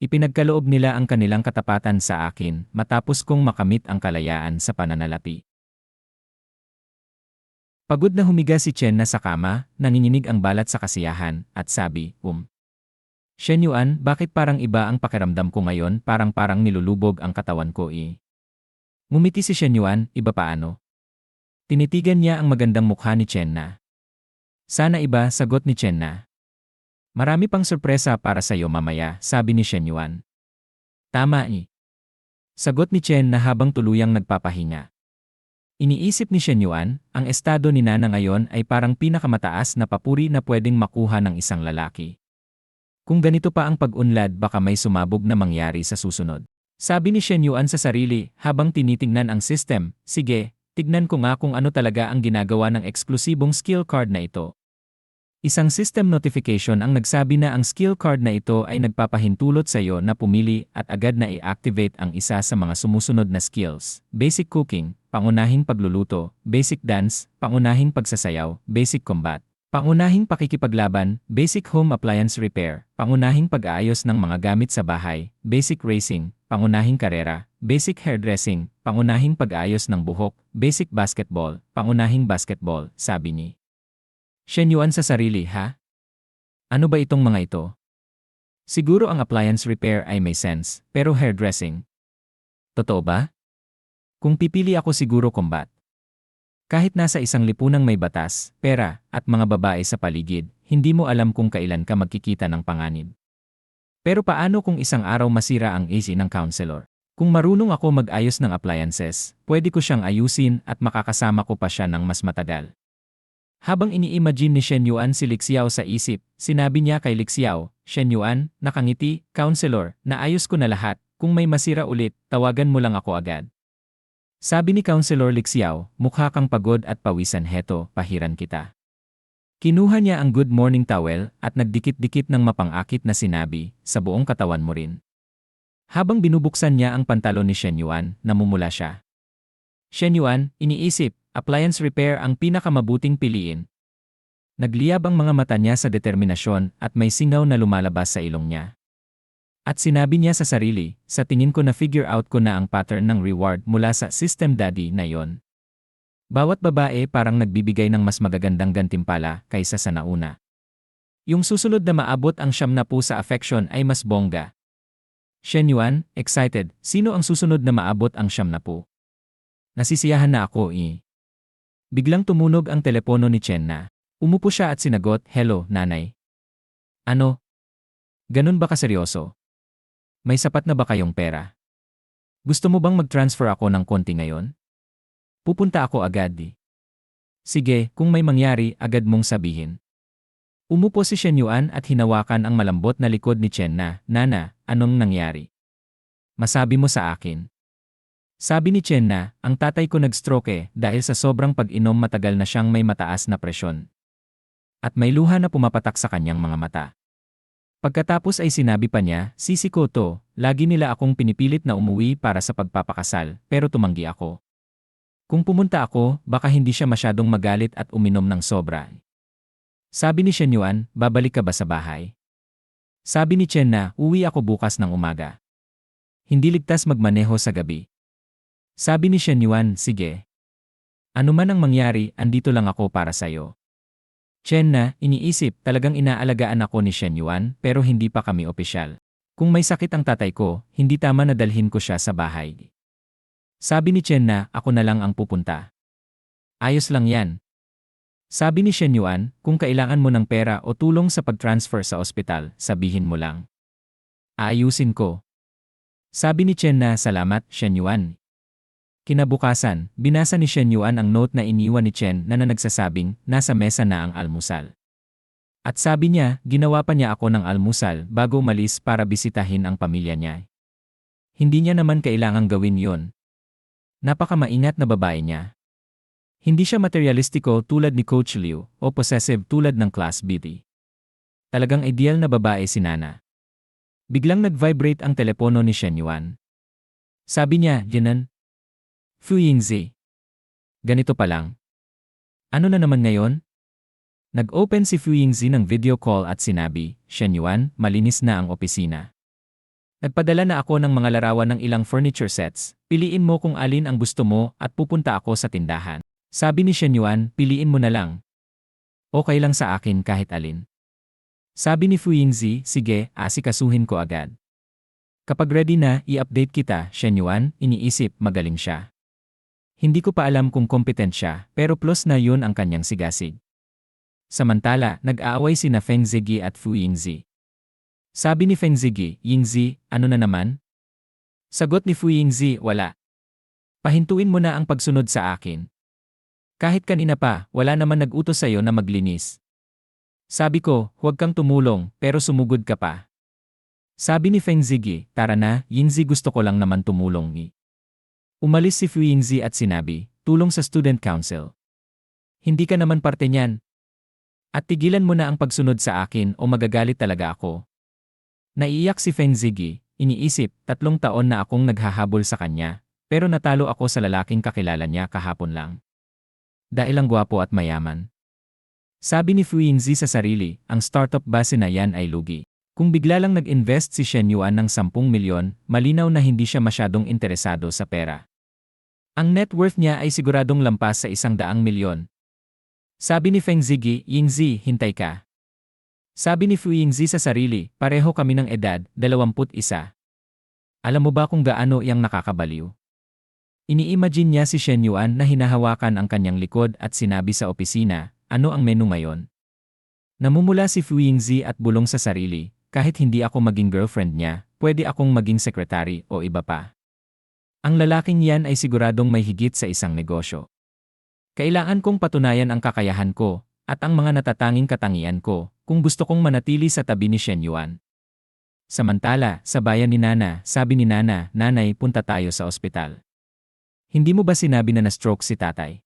Ipinagkaloob nila ang kanilang katapatan sa akin matapos kong makamit ang kalayaan sa pananalapi. Pagod na humiga si Chen na sa kama, nanginginig ang balat sa kasiyahan, at sabi, um. Shen Yuan, bakit parang iba ang pakiramdam ko ngayon parang parang nilulubog ang katawan ko eh. Ngumiti si Shen Yuan, iba paano? Tinitigan niya ang magandang mukha ni Chen na. Sana iba, sagot ni Chen na. Marami pang sorpresa para sa iyo mamaya, sabi ni Shen Yuan. Tama eh. Sagot ni Chen na habang tuluyang nagpapahinga. Iniisip ni Shen Yuan, ang estado ni Nana ngayon ay parang pinakamataas na papuri na pwedeng makuha ng isang lalaki. Kung ganito pa ang pag-unlad baka may sumabog na mangyari sa susunod. Sabi ni Shen Yuan sa sarili habang tinitingnan ang system, sige, tignan ko nga kung ano talaga ang ginagawa ng eksklusibong skill card na ito. Isang system notification ang nagsabi na ang skill card na ito ay nagpapahintulot sa iyo na pumili at agad na i-activate ang isa sa mga sumusunod na skills. Basic Cooking, Pangunahing Pagluluto, Basic Dance, Pangunahing Pagsasayaw, Basic Combat. Pangunahing pakikipaglaban, Basic Home Appliance Repair, Pangunahing pag-aayos ng mga gamit sa bahay, Basic Racing, Pangunahing Karera, Basic Hairdressing, Pangunahing pag-aayos ng buhok, Basic Basketball, Pangunahing Basketball, sabi ni. Shen Yuan sa sarili, ha? Ano ba itong mga ito? Siguro ang appliance repair ay may sense, pero hairdressing. Totoo ba? Kung pipili ako siguro combat. Kahit nasa isang lipunang may batas, pera, at mga babae sa paligid, hindi mo alam kung kailan ka magkikita ng panganib. Pero paano kung isang araw masira ang AC ng counselor? Kung marunong ako mag-ayos ng appliances, pwede ko siyang ayusin at makakasama ko pa siya ng mas matagal. Habang ini-imagine ni Shen Yuan si Lixiao sa isip, sinabi niya kay Lixiao, Shen Yuan, nakangiti, counselor, naayos ko na lahat, kung may masira ulit, tawagan mo lang ako agad. Sabi ni Counselor Lixiao, mukha kang pagod at pawisan heto, pahiran kita. Kinuha niya ang good morning towel at nagdikit-dikit ng mapangakit na sinabi, sa buong katawan mo rin. Habang binubuksan niya ang pantalon ni Shen Yuan, namumula siya. Shen Yuan, iniisip, appliance repair ang pinakamabuting piliin. Nagliyab ang mga mata niya sa determinasyon at may singaw na lumalabas sa ilong niya. At sinabi niya sa sarili, sa tingin ko na figure out ko na ang pattern ng reward mula sa system daddy na yon. Bawat babae parang nagbibigay ng mas magagandang gantimpala kaysa sa nauna. Yung susunod na maabot ang siyam na po sa affection ay mas bongga. Shen Yuan, excited, sino ang susunod na maabot ang siyam na po? Nasisiyahan na ako eh. Biglang tumunog ang telepono ni Chen na. Umupo siya at sinagot, Hello, nanay. Ano? Ganun ba kaseryoso? May sapat na ba kayong pera? Gusto mo bang mag-transfer ako ng konti ngayon? Pupunta ako agad di. Sige, kung may mangyari, agad mong sabihin. Umupo si Shen Yuan at hinawakan ang malambot na likod ni Chen na, Nana, anong nangyari? Masabi mo sa akin. Sabi ni Chen na, ang tatay ko nag-stroke eh, dahil sa sobrang pag-inom matagal na siyang may mataas na presyon. At may luha na pumapatak sa kanyang mga mata. Pagkatapos ay sinabi pa niya, Sisi ko to, lagi nila akong pinipilit na umuwi para sa pagpapakasal, pero tumanggi ako. Kung pumunta ako, baka hindi siya masyadong magalit at uminom ng sobra. Sabi ni Shen Yuan, babalik ka ba sa bahay? Sabi ni Chen na, uwi ako bukas ng umaga. Hindi ligtas magmaneho sa gabi. Sabi ni Shen Yuan, sige. Ano man ang mangyari, andito lang ako para sa'yo. Chen na, iniisip, talagang inaalagaan ako ni Shen Yuan, pero hindi pa kami opisyal. Kung may sakit ang tatay ko, hindi tama na dalhin ko siya sa bahay. Sabi ni Chen na, ako na lang ang pupunta. Ayos lang yan. Sabi ni Shen Yuan, kung kailangan mo ng pera o tulong sa pag-transfer sa ospital, sabihin mo lang. Aayusin ko. Sabi ni Chen na, salamat, Shen Yuan. Kinabukasan, binasa ni Shen Yuan ang note na iniwan ni Chen na, na nagsasabing nasa mesa na ang almusal. At sabi niya, ginawa pa niya ako ng almusal bago umalis para bisitahin ang pamilya niya. Hindi niya naman kailangang gawin yon. Napakamaingat na babae niya. Hindi siya materialistiko tulad ni Coach Liu o possessive tulad ng class beauty. Talagang ideal na babae si Nana. Biglang nag-vibrate ang telepono ni Shen Yuan. Sabi niya, Jinan, Fu Yingzi. Ganito pa lang. Ano na naman ngayon? Nag-open si Fu Yingzi ng video call at sinabi, Shen Yuan, malinis na ang opisina. Nagpadala na ako ng mga larawan ng ilang furniture sets, piliin mo kung alin ang gusto mo at pupunta ako sa tindahan. Sabi ni Shen Yuan, piliin mo na lang. Okay lang sa akin kahit alin. Sabi ni Fu Yingzi, sige, asikasuhin ko agad. Kapag ready na, i-update kita, Shen Yuan, iniisip, magaling siya. Hindi ko pa alam kung competent siya, pero plus na yun ang kanyang sigasig. Samantala, nag-aaway sina Feng Ziggy at Fu Yingzi. Sabi ni Feng Ziggy, Yingzi, ano na naman? Sagot ni Fu Yingzi, wala. Pahintuin mo na ang pagsunod sa akin. Kahit kanina pa, wala naman nag-utos sa'yo na maglinis. Sabi ko, huwag kang tumulong, pero sumugod ka pa. Sabi ni Feng Ziggy, tara na, Yingzi gusto ko lang naman tumulong ni. Umalis si Fu Yingzi at sinabi, tulong sa student council. Hindi ka naman parte niyan. At tigilan mo na ang pagsunod sa akin o magagalit talaga ako. Naiiyak si Feng Ziggy, iniisip, tatlong taon na akong naghahabol sa kanya, pero natalo ako sa lalaking kakilala niya kahapon lang. Dahil ang gwapo at mayaman. Sabi ni Fu Yingzi sa sarili, ang startup base na yan ay lugi. Kung bigla lang nag-invest si Shen Yuan ng 10 milyon, malinaw na hindi siya masyadong interesado sa pera. Ang net worth niya ay siguradong lampas sa isang daang milyon. Sabi ni Feng Ziggy, Yingzi, hintay ka. Sabi ni Fu Yingzi sa sarili, pareho kami ng edad, 21. Alam mo ba kung gaano iyang nakakabaliw? Ini-imagine niya si Shen Yuan na hinahawakan ang kanyang likod at sinabi sa opisina, ano ang menu ngayon? Namumula si Fu Yingzi at bulong sa sarili, kahit hindi ako maging girlfriend niya, pwede akong maging sekretary o iba pa. Ang lalaking yan ay siguradong may higit sa isang negosyo. Kailangan kong patunayan ang kakayahan ko, at ang mga natatanging katangian ko, kung gusto kong manatili sa tabi ni Shen Yuan. Samantala, sa bayan ni Nana, sabi ni Nana, Nanay, punta tayo sa ospital. Hindi mo ba sinabi na na-stroke si tatay?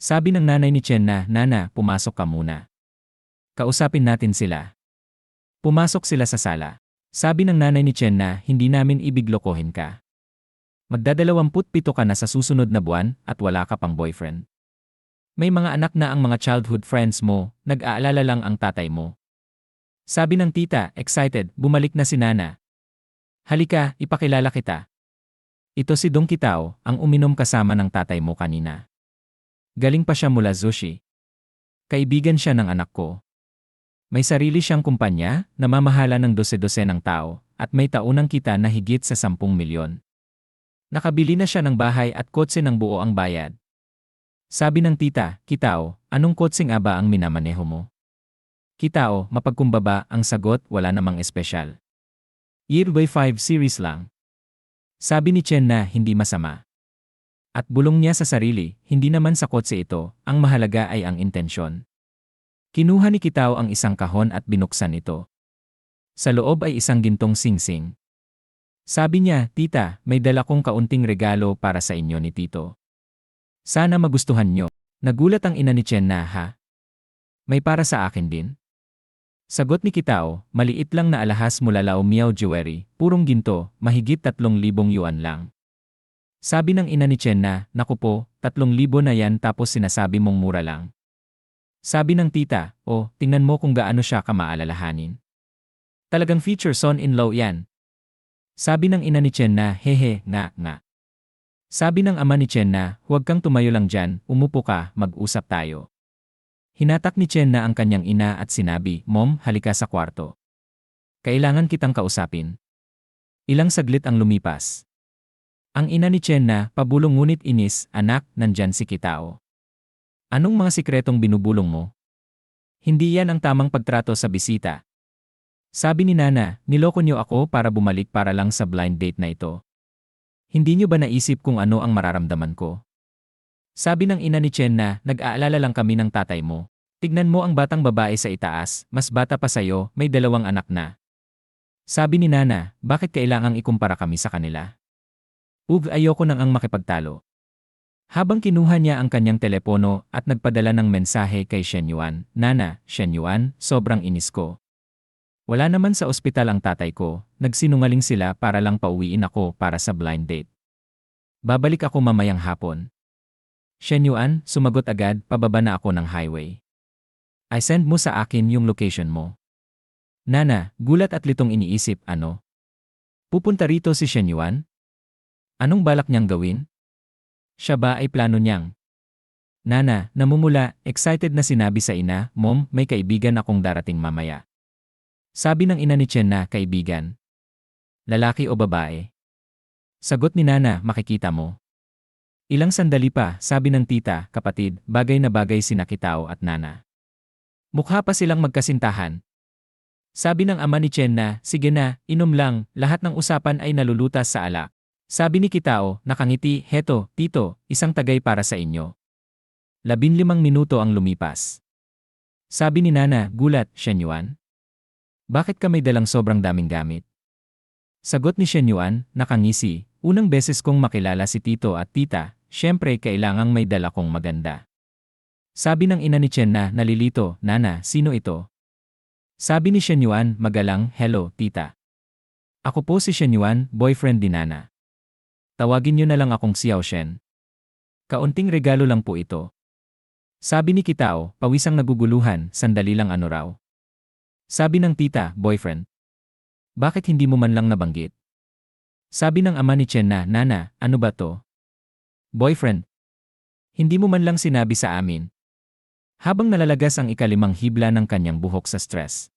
Sabi ng nanay ni Chen na, Nana, pumasok ka muna. Kausapin natin sila. Pumasok sila sa sala. Sabi ng nanay ni Chen na, hindi namin ibiglokohin ka. Magdadalawamput pito ka na sa susunod na buwan at wala ka pang boyfriend. May mga anak na ang mga childhood friends mo, nag-aalala lang ang tatay mo. Sabi ng tita, excited, bumalik na si Nana. Halika, ipakilala kita. Ito si Dong Kitao, ang uminom kasama ng tatay mo kanina. Galing pa siya mula Zushi. Kaibigan siya ng anak ko. May sarili siyang kumpanya, namamahala ng dose-dose ng tao, at may taunang kita na higit sa 10 milyon. Nakabili na siya ng bahay at kotse ng buo ang bayad. Sabi ng tita, Kitao, anong kotseng aba ang minamaneho mo? Kitao, mapagkumbaba, ang sagot, wala namang espesyal. Yearby 5 series lang. Sabi ni Chen na hindi masama. At bulong niya sa sarili, hindi naman sa kotse ito, ang mahalaga ay ang intensyon. Kinuha ni Kitao ang isang kahon at binuksan ito. Sa loob ay isang gintong singsing. Sabi niya, Tita, may dala kong kaunting regalo para sa inyo ni Tito. Sana magustuhan nyo. Nagulat ang ina ni Chen na ha? May para sa akin din? Sagot ni Kitao, maliit lang na alahas mula Lao Miao Jewelry, purong ginto, mahigit 3,000 yuan lang. Sabi ng ina ni Chen na, naku po, 3,000 na yan tapos sinasabi mong mura lang. Sabi ng tita, oh, tingnan mo kung gaano siya kamaalalahanin. Talagang feature son-in-law yan. Sabi ng ina ni Chen na, hehe, nga, nga. Sabi ng ama ni Chen na, huwag kang tumayo lang dyan, umupo ka, mag-usap tayo. Hinatak ni Chen na ang kanyang ina at sinabi, Mom, halika sa kwarto. Kailangan kitang kausapin. Ilang saglit ang lumipas. Ang ina ni Chen na, pabulong ngunit inis, anak, nandyan si Kitao. Anong mga sikretong binubulong mo? Hindi yan ang tamang pagtrato sa bisita. Sabi ni Nana, niloko niyo ako para bumalik para lang sa blind date na ito. Hindi niyo ba naisip kung ano ang mararamdaman ko? Sabi ng ina ni Chen na, nag-aalala lang kami ng tatay mo. Tignan mo ang batang babae sa itaas, mas bata pa sa'yo, may dalawang anak na. Sabi ni Nana, bakit kailangang ikumpara kami sa kanila? Ug ayoko nang ang makipagtalo. Habang kinuha niya ang kanyang telepono at nagpadala ng mensahe kay Shen Yuan, Nana, Shen Yuan, sobrang inis ko. Wala naman sa ospital ang tatay ko, nagsinungaling sila para lang pauwiin ako para sa blind date. Babalik ako mamayang hapon. Shen Yuan, sumagot agad, pababa na ako ng highway. I send mo sa akin yung location mo. Nana, gulat at litong iniisip, ano? Pupunta rito si Shen Yuan? Anong balak niyang gawin? Siya ba ay plano niyang? Nana, namumula, excited na sinabi sa ina, Mom, may kaibigan akong darating mamaya. Sabi ng ina ni Chen na, kaibigan. Lalaki o babae? Sagot ni Nana, makikita mo. Ilang sandali pa, sabi ng tita, kapatid, bagay na bagay sina Kitao at Nana. Mukha pa silang magkasintahan. Sabi ng ama ni Chen na, sige na, inom lang, lahat ng usapan ay nalulutas sa alak. Sabi ni Kitao, nakangiti, heto, tito, isang tagay para sa inyo. Labinlimang minuto ang lumipas. Sabi ni Nana, gulat, Shen Yuan. Bakit ka may dalang sobrang daming gamit? Sagot ni Shen Yuan, nakangisi, unang beses kong makilala si tito at tita, syempre kailangang may dala kong maganda. Sabi ng ina ni Chen na, nalilito, Nana, sino ito? Sabi ni Shen Yuan, magalang, hello, tita. Ako po si Shen Yuan, boyfriend ni Nana. Tawagin niyo na lang akong Xiao Shen. Kaunting regalo lang po ito. Sabi ni Kitao, pawisang naguguluhan, sandali lang ano raw. Sabi ng tita, boyfriend. Bakit hindi mo man lang nabanggit? Sabi ng ama ni Chen na, Nana, ano ba to? Boyfriend. Hindi mo man lang sinabi sa amin. Habang nalalagas ang ikalimang hibla ng kanyang buhok sa stress.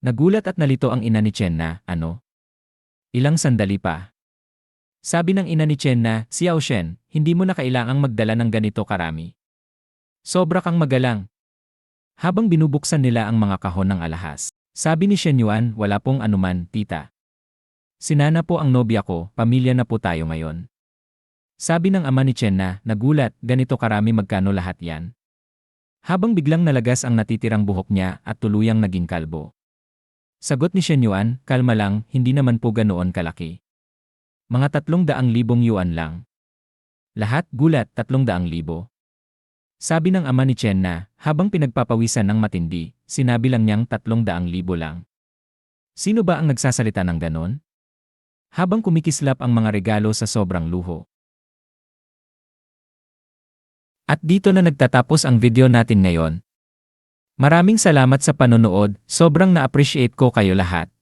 Nagulat at nalito ang ina ni Chen na, ano? Ilang sandali pa. Sabi ng ina ni Chen na, Xiao Shen, hindi mo na kailangang magdala ng ganito karami. Sobra kang magalang. Habang binubuksan nila ang mga kahon ng alahas, sabi ni Shen Yuan, wala pong anuman, tita. Sinana po ang nobya ko, pamilya na po tayo ngayon. Sabi ng ama ni Chen na, nagulat, ganito karami magkano lahat yan. Habang biglang nalagas ang natitirang buhok niya at tuluyang naging kalbo. Sagot ni Shen Yuan, kalma lang, hindi naman po ganoon kalaki. Mga tatlong daang libong yuan lang. Lahat gulat tatlong daang libo. Sabi ng ama ni Chen na, habang pinagpapawisan ng matindi, sinabi lang niyang tatlong daang libo lang. Sino ba ang nagsasalita ng ganon? Habang kumikislap ang mga regalo sa sobrang luho. At dito na nagtatapos ang video natin ngayon. Maraming salamat sa panonood, sobrang na-appreciate ko kayo lahat.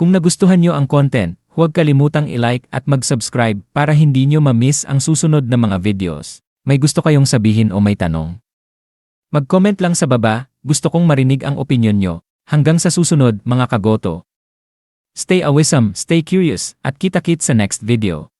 Kung nagustuhan nyo ang content, huwag kalimutang i-like at mag-subscribe para hindi nyo ma-miss ang susunod na mga videos. May gusto kayong sabihin o may tanong? Mag-comment lang sa baba, gusto kong marinig ang opinion nyo. Hanggang sa susunod, mga kagoto. Stay awisam, stay curious, at kita-kit sa next video.